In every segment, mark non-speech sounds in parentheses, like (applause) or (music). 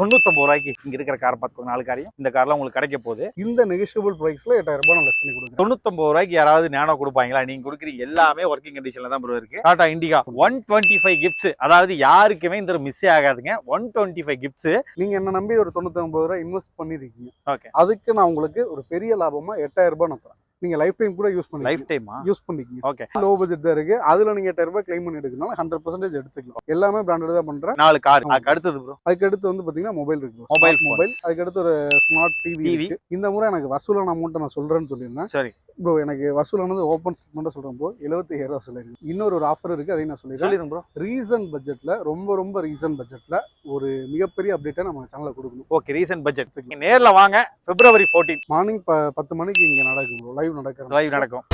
தொண்ணூத்தொம்பது ரூபாய்க்கு இங்க இருக்கிற கார் பார்த்துக்கோங்க நாலு காரையும் இந்த கார்லாம் உங்களுக்கு கிடைக்க போகுது. இந்த நெகிஷியபிள் ப்ரைஸ்ல எட்டாயிரம் ரூபாய் லெஸ் பண்ணி கொடுக்குறேன். தொண்ணூத்தொம்பது ரூபாய்க்கு யாராவது நேனோ கொடுப்பாங்களா? நீங்க கொடுக்குறீங்க எல்லாமே ஒர்க்கிங் கண்டிஷன்ல தான் ப்ரோ இருக்கு. Tata Indica one twenty five gifts அதாவது யாருக்குமே இந்த மிஸ்ஸே ஆகாதுங்க. ஒன் டுவெண்ட்டி ஃபைவ் கிஃப்ட்ஸ் நீங்க என்ன நம்பி ஒரு தொண்ணூத்தி ஒன்பது ரூபாய் இன்வெஸ்ட் பண்ணிருக்கீங்க. ஓகே அதுக்கு நான் உங்களுக்கு ஒரு பெரிய லாபமா எட்டாயிரம் ரூபாய் நான் தரேன். நீங்க லைஃப் டைம் கூட யூஸ் பண்ணி லைஃப் டைமா யூஸ் பண்ணிக்கிங்க. ஓகே லோ பட்ஜெட் தான் இருக்கு. அதுல நீங்க ரூபாய் கிளைம் பண்ணி எடுக்கணும் ஹண்ட்ரட் பர்சன்டேஜ் எடுத்துக்கலாம். எல்லாமே பிராண்டட் தான் பண்றேன். நாலு கார் அதுக்கு அடுத்தது ப்ரோ அதுக்கு அடுத்து வந்து பாத்தீங்கன்னா மொபைல் இருக்கு Mobile phones. மொபைல் அதுக்கு அடுத்து ஒரு ஸ்மார்ட் டிவி இந்த முறை எனக்கு வசூலான அமௌண்ட் நான் சொல்றேன்னு சொல்லியிருந்தேன். சரி. ப்ரோ எனக்கு வசூலானது ஓப்பன் ஸ்டேட்மெண்ட் சொல்றேன் ப்ரோ எழுபத்தி ஐயாயிரம் வசூல் இருக்கு இன்னொரு ஒரு ஆஃபர் இருக்கு அதையும் நான் சொல்லிடுறேன். ப்ரோ ரீசன் பட்ஜெட்ல ரொம்ப ரொம்ப ரீசன் பட்ஜெட்ல ஒரு மிகப்பெரிய அப்டேட்டை நம்ம சேனல்ல கொடுக்கணும். ஓகே ரீசன்ட் பட்ஜெட் நேர்ல வாங்க. பிப்ரவரி 14 மார்னிங் பத்து மணிக்கு இங்க நடக்கும் ப்ரோ லைவ் நடக்கிற லைவ் நடக்கும்.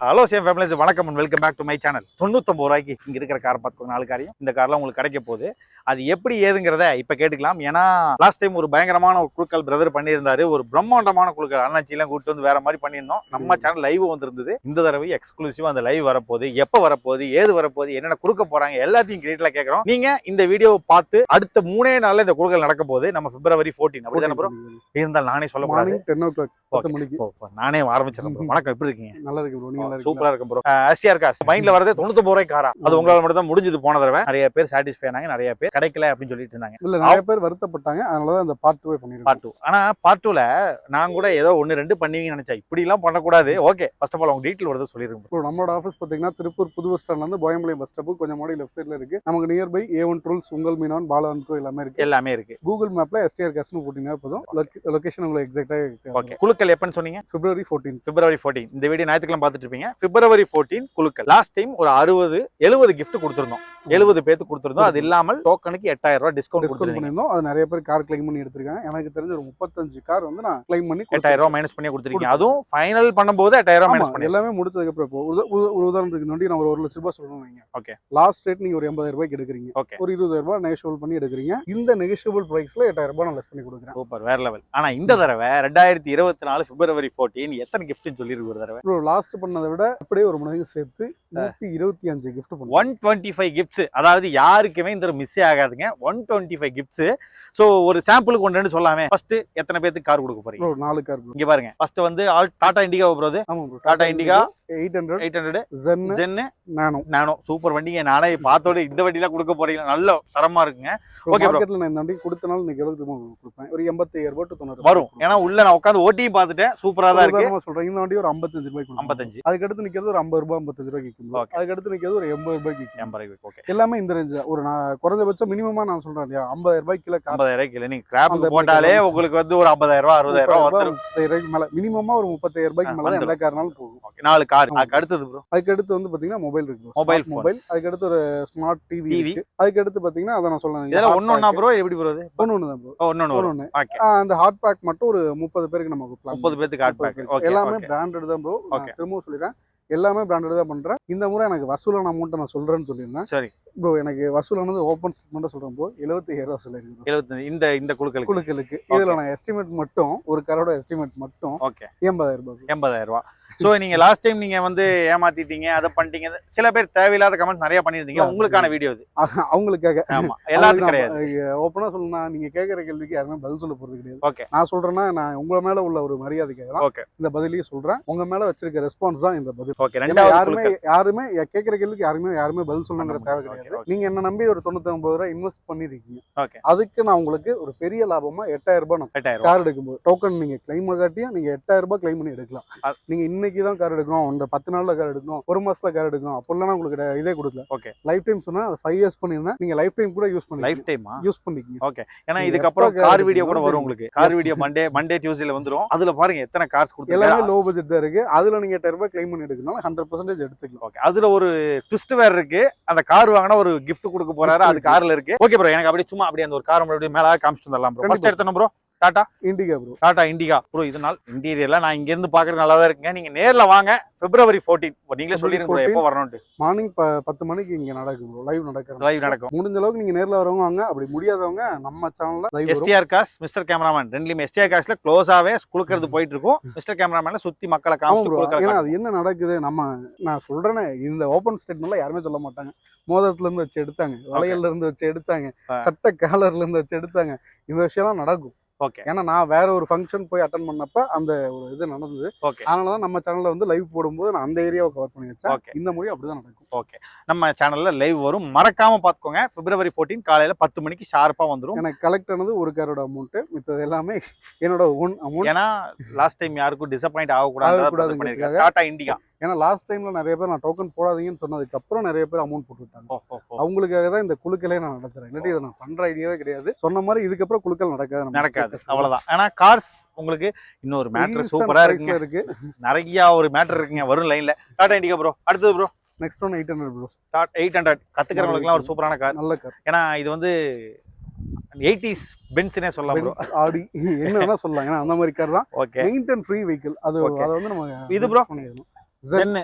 ஹலோ சேம் ஃபேமிலிஸ் வணக்கம் and welcome back to my channel தொண்ணூத்தொம்பது ரூபாய்க்கு இங்க இருக்கிற கார் பார்த்துக்கோங்க நாலு காரையும். இந்த கார்லாம் உங்களுக்கு கிடைக்க போகுது. அது எப்படி ஏதுங்கிறத இப்ப கேட்டுக்கலாம். ஏன்னா லாஸ்ட் டைம் ஒரு பயங்கரமான ஒரு குழுக்கள் பிரதர் பண்ணியிருந்தாரு. ஒரு பிரம்மாண்டமான குழுக்கள் அண்ணாச்சிலாம் கூட்டு வந்து வேற மாதிரி பண்ணியிருந்தோம். நம்ம சேனல் லைவ் வந்திருந்தது. இந்த தடவை எக்ஸ்க்ளூசிவா அந்த லைவ் வரப்போகுது. எப்ப வரப்போகுது? ஏது வரப்போகுது? என்னென்ன கொடுக்க போறாங்க? எல்லாத்தையும் கிரியேட்ல கேட்கறோம் நீங்க இந்த வீடியோவை பார்த்து அடுத்த மூணே நாள்ல இந்த குழுக்கள் நடக்க போகுது. நம்ம பிப்ரவரி 14 அப்படிதானே ப்ரோ இருந்தால் நானே சொல்லக்கூடாது. மார்னிங் டென் ஓ கிளாக் பத்து Okay. மணிக்கு. ஓ, ஓ, நானே ஆரம்பிச்சிடறேன். (laughs) வணக்கம். எப்படி இருக்கீங்க? நல்லா இருக்கு சூப்பரா இருக்கும் ப்ரோ எஸ்டிஆர் இருக்கா மைண்ட்ல வரதே தொண்ணூத்தொம்பது ரூபாய் காரா. அது உங்களால மட்டும் தான் முடிஞ்சது போன தடவை. நிறைய பேர் சாட்டிஸ்ஃபை ஆனாங்க நிறைய பேர் கிடைக்கல அப்படின்னு சொல்லிட்டு இருந்தாங்க. இல்ல நிறைய பேர் வருத்தப்பட்டாங்க. அதனாலதான் அந்த பார்ட் டூவே பண்ணிருக்கோம். பார்ட் டூ ஆனா பார்ட் டூல நான் கூட ஏதோ ஒன்னு ரெண்டு பண்ணுவீங்கன்னு நினைச்சேன். இப்படி எல்லாம் பண்ணக்கூடாது. ஓகே ஃபர்ஸ்ட் ஆஃப் ஆல் உங்க டீட்டெயில் வருது. ப்ரோ நம்மளோட ஆஃபீஸ் பாத்தீங்கன்னா திருப்பூர் புது பஸ் ஸ்டாண்ட்ல இருந்து போயம்பாளையம் பஸ் ஸ்டாப் கொஞ்சம் மாடி லெஃப்ட் சைடுல இருக்கு. நமக்கு நியர் பை ஏ ஒன் ட்ரூல்ஸ் உங்கள் மீனான் பாலவன் கோ எல்லாமே இருக்கு. எல்லாமே இருக்கு. கூகுள் மேப்ல எஸ்டிஆர் கேஸ்னு போட்டீங்கன்னா போதும். லொகேஷன் உங்களுக்கு எக்ஸாக்டா ஓகே குழுக்கள் எப்பன்னு சொன்னீங்க? பிப்ரவரி ஃபோர்டீன் பிப்ரவரி 14 இந்த வீடியோ ஞாயிற்றுக்கிழமை பார்த்துட்டு இருப்பீங்க பிப்ரவரி 14 குழுக்கள். லாஸ்ட் டைம் ஒரு அறுபது எழுபது gift கொடுத்துருந்தோம். எழுபது பேத்து கொடுத்துருந்தோம். அது இல்லாமல் டோக்கனுக்கு எட்டாயிரம் ரூபாய் டிஸ்கவுண்ட் பண்ணியிருந்தோம். அது நிறைய பேர் கார் கிளைம் பண்ணி எடுத்திருக்காங்க. எனக்கு தெரிஞ்ச ஒரு முப்பத்தஞ்சு கார் வந்து நான் கிளைம் பண்ணி எட்டாயிரம் ரூபாய் மைனஸ் பண்ணி கொடுத்துருக்கீங்க. அதுவும் ஃபைனல் பண்ணும்போது எட்டாயிரம் ரூபாய் மைனஸ் பண்ணி எல்லாமே முடிச்சதுக்கு அப்புறம் இப்போ ஒரு உதாரணத்துக்கு இந்த வண்டி நான் ஒரு ஒரு லட்ச ரூபாய் சொல்லணும் வைங்க. Okay. லாஸ்ட் ரேட் நீங்க ஒரு எண்பதாயிரம் ரூபாய்க்கு எடுக்கிறீங்க. ஓகே ஒரு இருபதாயிரம் ரூபாய் நெகோஷியபிள் பண்ணி எடுக்கிறீங்க. இந்த நெகோஷியபிள் பிரைஸ்ல எட்டாயிரம் ரூபாய் நான் லெஸ் பண்ணி கொடுக்குறேன். சூப்பர் வேற லெவல் ஆனா இந்த தடவை ரெண்டாயிரத்தி இருபத்தி நாலு பிப்ரவரி 14 எத்தனை கிஃப்ட்னு சொல்லிருக்கு ஒரு தடவை. லாஸ்ட் பண்ணதை விட அப்படியே ஒரு மணிக்கு சேர்த்து நூத்தி இருபத்தி அஞ்சு gift one twenty five gifts அதாவது யாருக்குமே இந்த மிஸ்ஸே ஆகாதுங்க. One twenty five gifts so ஒரு சாம்பிளுக்கு ஒன்று சொல்லாமே. ஃபர்ஸ்ட் எத்தனை பேத்துக்கு கார் கொடுக்க போறீங்க? நாலு கார் இங்க பாருங்க. ஃபர்ஸ்ட் வந்து all Tata Indica bro Tata Indica eight hundred eight hundred Zen gen Nano Nano super வண்டிங்க. நானே பார்த்தோட இந்த வண்டிலாம் கொடுக்க போறீங்க நல்ல தரமா இருக்குங்க. Bro. மார்க்கெட்ல நான் இந்த வண்டி கொடுத்தனால இன்னைக்கு எவ்வளவு கொடுப்பேன்? ஒரு எண்பத்தி ரூபாய் டு தொண்ணூறு வரும். ஏன்னா உள்ள நான் உட்காந்து ஓட்டியும் பார்த்துட்டேன். சூப்பரா தான் இருக்கு. சொல்றேன். இந்த வண்டி ஒரு ஐம்பத்தஞ்சு ரூபாய்க்கு. ஐம்பத்தஞ்சு. அதுக்கு அடுத்து நிக்கிறது ஒரு ஐம்பது ரூபாய் ஐம்பத்தஞ்சு ரூபாய்க்கு விற்கும் Okay. அதுக்கு அடுத்து நிக்கிறது ஒரு எண்பது ரூபாய்க்கு விற்கும். எண்பது ஓகே எல்லாமே இந்த ரேஞ்ச் ஒரு நான் குறைஞ்சபட்சம் மினிமமா நான் சொல்றேன் இல்லையா? ஐம்பதாயிரம் ரூபாய்க்கு கீழே கார் ஐம்பதாயிரம் கிலோ நீங்க கிராப் போட்டாலே உங்களுக்கு வந்து ஒரு ஐம்பதாயிரம் ரூபாய் அறுபதாயிரம் ரூபாய் ரூபாய்க்கு மேல. மினிமமா ஒரு முப்பத்தாயிரம் ரூபாய்க்கு மேல எந்த. கார்னாலும் போகும். நாலு கார் அதுக்கு அடுத்தது ப்ரோ அதுக்கு அடுத்து வந்து பாத்தீங்கன்னா மொபைல் இருக்கு phones. மொபைல் அதுக்கு அடுத்து ஒரு ஸ்மார்ட் டிவி. இருக்கு. அதுக்கு அடுத்து பாத்தீங்கன்னா அதை நான் சொல்லணும் இதெல்லாம் ஒண்ணு ஒண்ணா ப்ரோ எப்படி ப்ரோ ஒன்னு ஒன்று தான் bro. ஒன்னு ஒண்ணு ஒண்ணு ஓகே அந்த ஹாட் பேக் மட்டும் ஒரு முப்பது பேருக்கு நமக்கு plan முப்பது பேத்துக்கு ஹாட் பேக் எல்லாமே பிராண்டட் தான் ப்ரோ. திரும்பவும் சொல்லிடுறேன். எல்லாமே பிராண்டட் தான் பண்றேன். இந்த முறை எனக்கு வசூலான அமௌண்ட் நான் சொல்றேன்னு சொல்லியிருந்தேன். சரி. ப்ரோ எனக்கு வசூலானது ஓப்பன் ஸ்டேட்மெண்ட் சொல்றேன் ப்ரோ எழுபத்தி ஐயாயிரம் வசூல் இருக்கு எழுபத்தஞ்சு இந்த இந்த குழுக்களுக்கு? குழுக்களுக்கு. இதுல நான் எஸ்டிமேட் மட்டும் ஒரு காரோட எஸ்டிமேட் மட்டும் ஓகே எண்பதாயிரம் ரூபாய் எண்பதாயிரம் ரூபா சோ நீங்க லாஸ்ட் டைம் நீங்க வந்து ஏமாத்திட்டீங்க அதை பண்ணிட்டீங்க சில பேர் தேவையில்லாத கமெண்ட் நிறைய பண்ணிருந்தீங்க ஆ, உங்களுக்கான வீடியோ இது. அவங்களுக்காக. ஆமா எல்லாத்துக்கும் கிடையாது. ஓப்பனா சொல்லணும்னா நீங்க கேட்கற கேள்விக்கு யாருமே பதில் சொல்ல போறது கிடையாது. ஓகே நான் சொல்றேன்னா நான் உங்க மேல உள்ள ஒரு மரியாதைக்காக தான் ஓகே இந்த பதிலையும் சொல்றேன். உங்க மேல வச்சிருக்க ரெஸ்பான்ஸ் தான் இந்த பதில். ஓகே ரெண்டாவது யாருமே குழுக்கள். யாருமே கேட்கற கேள்விக்கு யாருமே யாருமே பதில் சொல்லணுங்கிற தேவை கிடையாது. Okay. நீங்க என்ன நம்பி ஒரு தொண்ணூத்தி ஒன்பது ரூபாய் இன்வெஸ்ட் பண்ணிருக்கீங்க. ஓகே. அதுக்கு நான் உங்களுக்கு ஒரு பெரிய லாபமா எட்டாயிரம் ரூபாய் நான் எட்டாயிரம் கார் எடுக்கும்போது டோக்கன் நீங்க கிளைம் காட்டியும் நீங்க எட்டாயிரம் ரூபாய் கிளைம் பண்ணி எடுக்கலாம். அது- நீங்க இன்னைக்கு தான் கார் எடுக்கணும் இந்த பத்து நாள்ல கார் எடுக்கணும் ஒரு மாசத்துல கார் எடுக்கணும் அப்பெல்லாம் உங்களுக்கு இதே கொடுக்கல. Okay. லைஃப் டைம் சொன்னா ஃபைவ் இயர்ஸ் பண்ணிருந்தா நீங்க லைஃப் டைம் கூட யூஸ் பண்ணி லைஃப் டைமா யூஸ் பண்ணிக்கிங்க ஏன்னா நீங்க இதுக்கப்புறம் கார் வீடியோ கூட வரும் உங்களுக்கு. கார் வீடியோ மண்டே மண்டே டியூஸ்டேல வந்துரும். அதுல பாருங்க எத்தனை கார்ஸ் எல்லாமே கொடுத்துருக்காங்க லோ பட்ஜெட் தான் இருக்கு. அதுல நீங்க எட்டாயிரம் ரூபாய் கிளைம் பண்ணி எடுக்கணும் ஹண்ட்ரட் பர்சன்டேஜ் எடுத்துக்கலாம். ஓகே. அதுல ஒரு ட்விஸ்ட் வேற இருக்கு. அந்த கார் வாங்கினா ஒரு gift கொடுக்க போறாரு. அது கார்ல இருக்கு. ஓகே ப்ரோ எனக்கு அப்படியே சும்மா அப்படியே அந்த ஒரு கார் மறுபடியும் மேல காமிச்சிட்டு வந்துடலாம் bro first. எடுத்தணும் bro Tata? Indica bro Tata Indica. Bro இது நாள் இன்டீரியர்லாம் நான் இங்க இருந்து பாக்குறது நல்லா தான் இருக்குங்க. நீங்க நேர்ல வாங்க. பிப்ரவரி 14 நீங்களே சொல்லிருங்க bro, எப்போ வரணும்ட்டு மார்னிங் பத்து மணிக்கு இங்க நடக்கும் ப்ரோ லைவ் நடக்கும் லைவ் நடக்கும். முடிஞ்ச அளவுக்கு நீங்க நேர்ல வரவங்க வாங்க. அப்படி முடியாதவங்க நம்ம சேனல்ல எஸ்டிஆர் காஸ் மிஸ்டர் கேமராமேன் ரெண்டுலயுமே எஸ்டிஆர் காஸ்ல க்ளோஸாவே குளுக்கிறது போயிட்டு இருக்கும் மிஸ்டர் கேமராமேன்ல சுத்தி மக்களை காமிச்சு ஏன்னா அது என்ன நடக்குது? நம்ம நான் சொல்றேனே இந்த ஓப்பன் ஸ்டேட்மெண்ட்ல யாருமே சொல்ல மாட்டாங்க. மோதிரத்துல இருந்து வச்சு எடுத்தாங்க. வளையல்ல இருந்து வச்சு எடுத்தாங்க. சட்ட காலர்ல இருந்து வச்சு எடுத்தாங்க. இந்த விஷயம்லாம் நடக்கும். ஓகே ஏன்னா நான் வேற ஒரு ஃபங்க்ஷன் போய் அட்டன் பண்ணப்ப அந்த ஒரு இது நடந்தது. ஓகே அதனாலதான் நம்ம சேனல்ல வந்து லைவ் போடும்போது நான் அந்த ஏரியாவை கவர் பண்ணி வச்சேன். Okay. இந்த முறை அப்படிதான் நடக்கும். ஓகே நம்ம சேனல்ல லைவ் வரும். மறக்காம பாத்துக்கோங்க பிப்ரவரி 14 காலையில பத்து மணிக்கு ஷார்ப்பா வந்துரும். எனக்கு கலெக்ட் ஆனது ஒரு காரோட அமௌண்ட் மித்தது எல்லாமே என்னோட ஓன் அமௌண்ட் ஏன்னா லாஸ்ட் டைம் யாருக்கும் டிசப்பாயிண்ட் ஆகக்கூடாது. டாடா இண்டிகா ஏன்னா லாஸ்ட் டைம்ல நிறைய பேர் நான் டோக்கன் போடாதீங்கன்னு சொன்னதுக்கு அப்புறம் நிறைய பேர் அமௌண்ட் போட்டு விட்டாங்க ஓ, ஓ, ஓ. அவங்களுக்காக தான் இந்த குழுக்களே நான் நடத்துறேன். இல்லாட்டி இதை நான் பண்ற ஐடியாவே கிடையாது. சொன்ன மாதிரி இதுக்கப்புறம் குழுக்கள் நடக்காது. நடக்காது. அவ்வளவுதான். ஆனா கார்ஸ் உங்களுக்கு இன்னொரு மேட்ரு Recent சூப்பரா price இருக்குங்க இருக்கு. நிறைய ஒரு மேட்டர் இருக்குங்க. வரும் லைன்ல டாடா இண்டிகா ப்ரோ அடுத்தது bro next one eight hundred bro dot eight hundred கத்துக்கிறவங்களுக்குலாம் ஒரு சூப்பரான கார் நல்ல கார் ஏன்னா இது வந்து எயிட்டிஸ் பென்ஸ்னே சொல்லலாம் ப்ரோ ஆடி என்ன வேணா சொல்லலாம். ஏன்னா அந்த மாதிரி கார் தான். ஓகே மெயின்டைன் ஃப்ரீ வெஹிக்கிள் அது. அதை வந்து நம்ம இது bro? ஜென்னு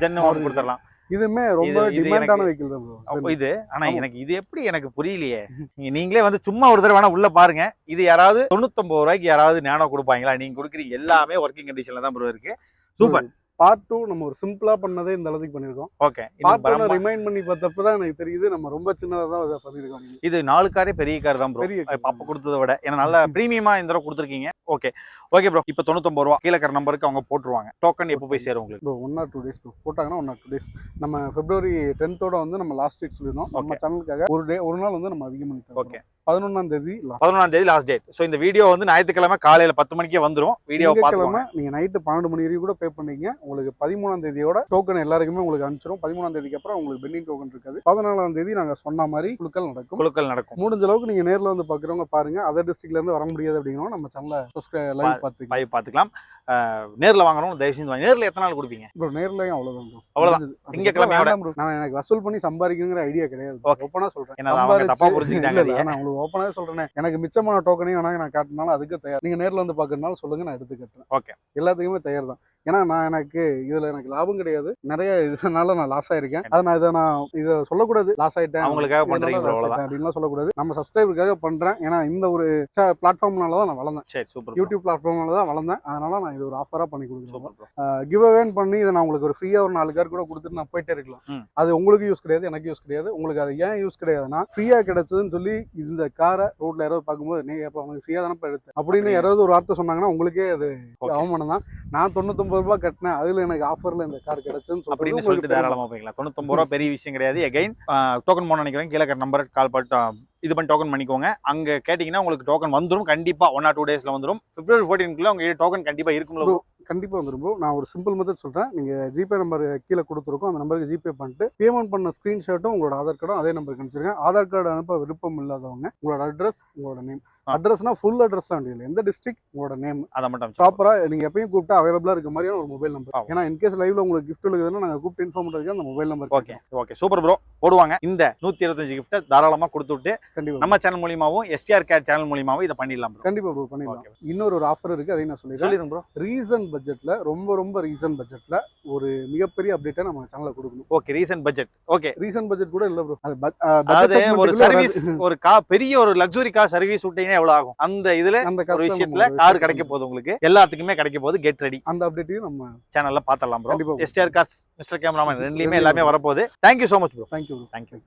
ஜென்னு ஒன்று கொடுத்துடலாம். இதுமே ரொம்ப டிமாண்டான வெஹிக்கிள் தான் இது ஆனா. எனக்கு இது எப்படி எனக்கு புரியலையே? நீங்க நீங்களே வந்து சும்மா ஒரு தடவை வேணா உள்ள பாருங்க. இது யாராவது தொண்ணூத்தொன்பது ரூபாய்க்கு யாராவது நேனோ கொடுப்பாங்களா? நீங்க கொடுக்குறீங்க எல்லாமே ஒர்க்கிங் கண்டிஷன்ல தான் ப்ரோ இருக்கு. சூப்பர் பார்ட் டூ நம்ம ஒரு சிம்பிளா பண்ணதே இந்த அளவுக்கு பண்ணிருக்கோம் ஓகே பார்ட் ஒன் ரிமைண்ட் பண்ணி பார்த்தப்ப தான் எனக்கு தெரியுது நம்ம ரொம்ப சின்னதா தான் இதை. இது நாலு காரே பெரிய கார் தான் ப்ரோ பெரிய. அப்ப கொடுத்ததை விட. ஏன்னா நல்ல (laughs) பிரீமியமா இந்த தடவை கொடுத்துருக்கீங்க. ஓகே ஓகே ப்ரோ இப்போ தொண்ணூத்தொம்பது ரூபா. கீழே இருக்கிற நம்பருக்கு அவங்க போட்டுருவாங்க. டோக்கன் எப்போ போய் சேரும் உங்களுக்கு? Bro one or two days போட்டாங்கன்னா ஒன் ஆர் டூ டேஸ் நம்ம பிப்ரவரி டென்த்தோட வந்து நம்ம லாஸ்ட் டேட் சொல்லியிருந்தோம். நம்ம. சேனலுக்காக ஒரு டே ஒரு நாள் வந்து நம்ம அதிகம் பண்ணி தரோம் Okay. பதினொன்றாம் தேதி. பதினொன்றாம் தேதி லாஸ்ட் டேட் ஸோ இந்த வீடியோ வந்து ஞாயிற்றுக்கிழமை காலையில பத்து மணிக்கே வந்துரும். வீடியோ பார்த்துக்கோங்க திங்கட்கிழமை நீங்க நைட்டு பன்னெண்டு மணி வரைக்கும் கூட பே பண்ணீங்க உங்களுக்கு பதிமூணாம் தேதியோட டோக்கன் எல்லாருக்குமே உங்களுக்கு அனுப்பிச்சிரும். பதிமூணாம் தேதிக்கு அப்புறம் உங்களுக்கு பெண்டிங் டோக்கன் இருக்காது. பதினாலாம் தேதி நாங்க சொன்ன மாதிரி குழுக்கள் நடக்கும். குழுக்கள் நடக்கும். முடிஞ்ச அளவுக்கு நீங்க நேர்ல வந்து பாக்குறவங்க பாருங்க. அதர் டிஸ்ட்ரிக்ட்ல இருந்து வர முடியாது அப்படிங்கிறோம் நம்ம சேனல்ல சப்ஸ்கிரைப் லைவ் பார்த்துக்கலாம் பை பார்த்துக்கலாம் நேர்ல வாங்கணும் தயவு செஞ்சு வாங்க. நேர்ல எத்தனை நாள் கொடுப்பீங்க? ப்ரோ நேர்லயும் திங்கட்கிழமையோட. வேண்டாம் bro. நான் எனக்கு வசூல் பண்ணி சம்பாதிக்கணுங்கிற ஐடியா கிடையாது Okay. ஓப்பனா சொல்றேன். ஏன்னா அவங்க தப்பா சம்பாரிச்சு- புரிஞ்சுக்கிட்டாங்க உங்களுக்கு ஓப்பனாவே சொல்றேன். எனக்கு மிச்சமான டோக்கனையும் வேணா நான் காட்டினாலும் அதுக்கு தயார். நீங்க நேர்ல வந்து பாக்குறதுனால சொல்லுங்க நான் எடுத்து கட்டுறேன். Okay. எல்லாத்துக்குமே தயார் தான் ஏன்னா நான் எனக்கு இதுல எனக்கு லாபம் கிடையாது. நிறைய இதனால நான் லாஸ் ஆயிருக்கேன். அதை நான் இதை நான் இதை சொல்லக்கூடாது. லாஸ் ஆயிட்டேன். அவங்களுக்காக பண்றீங்க அப்படின்லாம் சொல்லக்கூடாது. நம்ம சப்ஸ்கிரைபருக்காக பண்றேன். ஏன்னா இந்த ஒரு பிளாட்ஃபார்ம்னால தான் நான் வளர்ந்தேன். சரி சூப்பர் யூடியூப் பிளாட்ஃபார்ம்னால தான் வளர்ந்தேன். அதனால நான் இது ஒரு ஆஃபரா பண்ணி கொடுக்குறேன் கிவ் அவேன் பண்ணி இதை நான் உங்களுக்கு ஒரு ஃப்ரீயாக ஒரு நாலு கார் கூட கொடுத்துட்டு நான் போயிட்டே இருக்கலாம். அது உங்களுக்கு யூஸ் கிடையாது எனக்கு யூஸ் கிடையாது. உங்களுக்கு அது ஏன் யூஸ் கிடையாதுன்னா ஃப்ரீயாக கிடைச்சதுன்னு சொல்லி இந்த காரை ரோட்ல யாராவது பார்க்கும்போது நீ அப்போ அவனுக்கு ஃப்ரீயாக தானே எடுத்தேன். அப்படின்னு? யாராவது ஒரு வார்த்தை சொன்னாங்கன்னா உங்களுக்கே அது. அவமானம் தான். நான் தொண்ணூத்தொம்பது ரூபாய் கட்டினேன். அதுல எனக்கு ஆஃபர்ல இந்த கார் கிடைச்சுன்னு அப்படின்னு சொல்லிட்டு தாராளமா போய்க்கலாம். தொண்ணூத்தொம்பது ரூபா பெரிய விஷயம் கிடையாது. எகைன் டோக்கன் போன நினைக்கிறேன். கீழே நம்பர் கால் பண்ணிட்டு இது பண்ணி டோக்கன் பண்ணிக்கோங்க. அங்க கேட்டீங்கன்னா உங்களுக்கு டோக்கன் வந்துரும். கண்டிப்பா ஒன் ஆர் டூ டேஸ்ல வந்துரும். பிப்ரவரி ஃபோர்டீன்குள்ள உங்க டோக்கன் கண்டிப்பா இருக்கும்ல Bro, கண்டிப்பா வந்துரும் ப்ரோ நான் ஒரு சிம்பிள் மெத்தட் சொல்றேன். நீங்க ஜிபே நம்பர் கீழே கொடுத்துருக்கோம். அந்த நம்பருக்கு ஜிபே பண்ணிட்டு பேமெண்ட் பண்ண ஸ்கிரீன்ஷாட்டும் உங்களோட ஆதார் கார்டும் அதே நம்பருக்கு அனுப்பிச்சிருங்க. ஆதார் கார்டு அனுப்ப விருப்பம் இல்லாதவங்க உங்களோட அட்ரஸ் உங்களோட நேம். அட்ரஸ்னா ஃபுல் அட்ரஸ்லாம் வேண்டியதில்லை எந்த டிஸ்ட்ரிக்ட் உங்களோட நேம் அதை மட்டும் அனுப்பிச்சு ப்ராப்பரா நீங்க எப்பயும் கூப்பிட்டா அவைலபிளா இருக்க மாதிரியான ஒரு மொபைல் நம்பர். ஏன்னா இன்கேஸ் லைவ்ல உங்களுக்கு கிஃப்ட் இருக்குதுன்னா நாங்க கூப்பிட்டு இன்ஃபார்ம் பண்றதுக்கு அந்த mobile number okay okay super bro போடுவாங்க. இந்த நூத்தி இருபத்தஞ்சு கிஃப்ட்டை தாராளமா கொடுத்து விட்டு கண்டிப்பா. நம்ம சேனல் மூலியமாவும் எஸ்டிஆர் கேட் சேனல் மூலியமாவும் இதை பண்ணிடலாம் ப்ரோ கண்டிப்பா ப்ரோ பண்ணிடலாம். இன்னொரு ஒரு ஆஃபர் இருக்கு அதையும் நான் சொல்லிடுறேன். சொல்லிருங்க ப்ரோ ரீசன் பட்ஜெட்ல ரொம்ப ரொம்ப ரீசன் பட்ஜெட்ல ஒரு மிகப்பெரிய அப்டேட்டை நம்ம சேனல்ல கொடுக்கணும். Okay recent budget okay reason budget கூட இல்ல ப்ரோ அது ஒரு சர்வீஸ் ஒரு கா பெரிய ஒரு லக்ஸுரி கார் சர்வீஸ் விட்டீங்கன்னா எவ்வளவு ஆகும்? அந்த இதுல அந்த விஷயத்துல கார் கிடைக்க போகுது உங்களுக்கு. எல்லாத்துக்குமே கிடைக்க போகுது. கெட் ரெடி அந்த அப்டேட்டையும் நம்ம சேனல்ல பாத்திரலாம் bro. STR cars mister cameraman ரெண்டுலயுமே எல்லாமே வரப்போகுது. Thank you so much bro thank you thank you